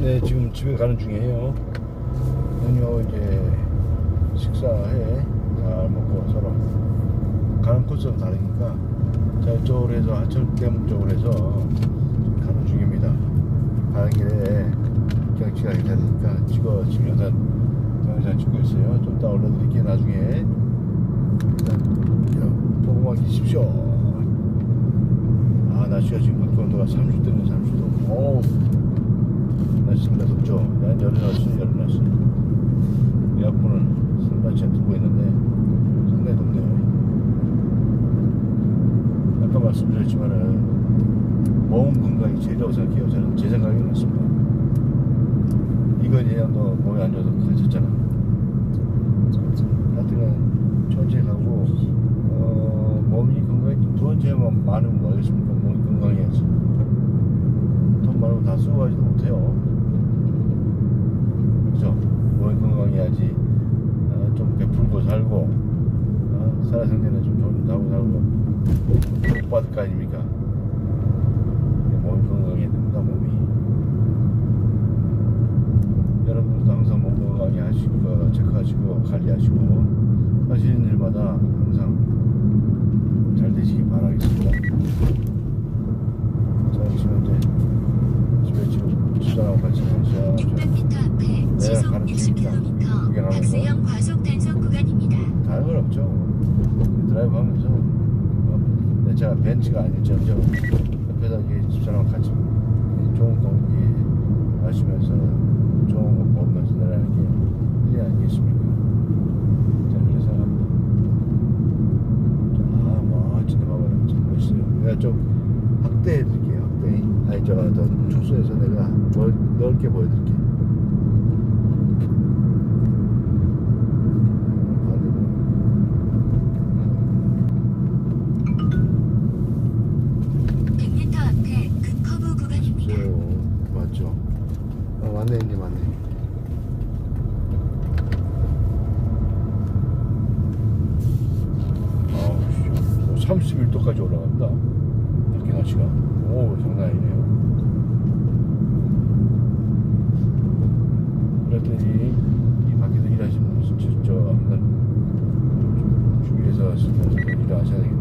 네, 지금 집에 가는 중이에요. 형님하고 이제 식사해 잘 먹고 서로 가는 코스는 다르니까 자 이쪽으로 해서 하천댐 쪽으로 해서 가는 중입니다. 가는 길에 경치가 괜찮으니까 찍어 지금 영상 영상 찍고 있어요. 좀 이따 올려드릴게요 나중에. 일단 보고만 계십시오. 아 날씨가 지금 온도가 30도네 30도. 어우 날씨 정말 덥죠. 난 여름 날씨 여름 날씨. 에어컨은 설마치 틀고 있는데 상당히 덥네요. 아까 말씀드렸지만은 몸 건강이 제일이라고 생각해요. 저는 제 생각이 맞습니다. 이건 얘랑 너 몸이 안 좋아서 가졌잖아. 하여튼간 천천히 가고 어, 몸이 건강히 돈 제만 많으면 뭐 하겠습니까? 몸이 건강해야지. 돈 많으면 다 쓰고 가지도 못해요. 그죠? 몸이 건강해야지 어, 좀 베풀고 살고 어, 살아생전에 좀 좋은 일 하고 살고 복 받을 거 아닙니까? 몸이 건강해야 됩니다 몸이 여러분들도 항상 몸 건강히 하시고 체크하시고 관리하시고 하시는 일마다 항상 잘 되시기 바라겠습니다 자 지금 이제 집에 지금 집사람하고 같이 가서 600m 네, 시속 가는. 60km 구경하면서. 박스형 과속 단속 구간입니다. 다른 건 없죠. 드라이브 하면서 어, 내 차가 벤츠가 아닐지언정 옆에다 이게 집사람 같이 좋은 공기 마시면서 좋은 거 보면서 내라는 게 일이 아니겠습니까? 자 그래서 아 멋진데 봐봐요 참 멋있어요. 내가 좀 확대해 드릴게요 확대. 아니 저더 축소해서 내가 넓, 넓게 보여드릴게요. 반대로. 100m 앞에 그 커브 구간입니다. 없어요. 맞죠? 이제 맞네. 아, 31도까지 올라간다. 밖에 날씨가. 오, 장난 아니네요. 그랬더니, 이 밖에서 일하시는 분은 저, 주위에서 쓰면서 일을 하셔야 되겠네요.